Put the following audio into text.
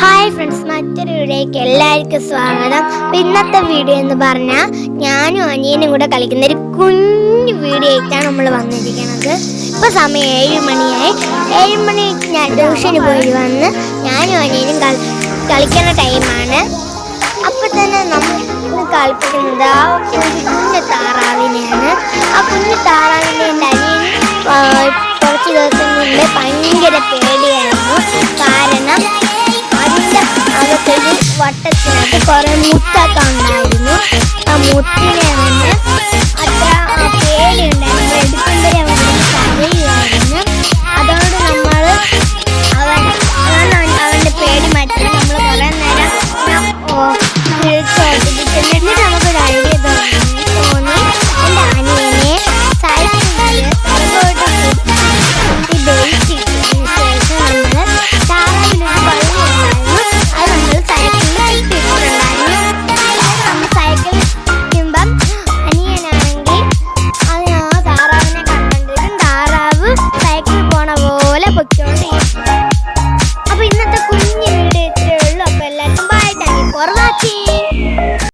Hi friends മറ്റൊരു വീഡിയോയ്ക്ക് എല്ലാവർക്കും സ്വാഗതം. ഇന്നത്തെ വീഡിയോ എന്ന് പറഞ്ഞാൽ ഞാനും അനിയനും കൂടെ കളിക്കുന്ന ഒരു കുഞ്ഞു വീഡിയോ ആയിട്ടാണ് നമ്മൾ വന്നിരിക്കുന്നത്. ഇപ്പൊ സമയം ഏഴ് മണിയായി. ഏഴ് മണി ഞാൻ ട്യൂഷന് പോയി വന്ന് ഞാനും അനിയനും കളി കളിക്കുന്ന ടൈമാണ് അപ്പൊ തന്നെ നമ്മൾ കളിപ്പിക്കുന്നത് ആ കുഞ്ഞു താറാവിനെയാണ്. കുറെ മുത്ത കാണായിരുന്നു ആ മുത്തിനെ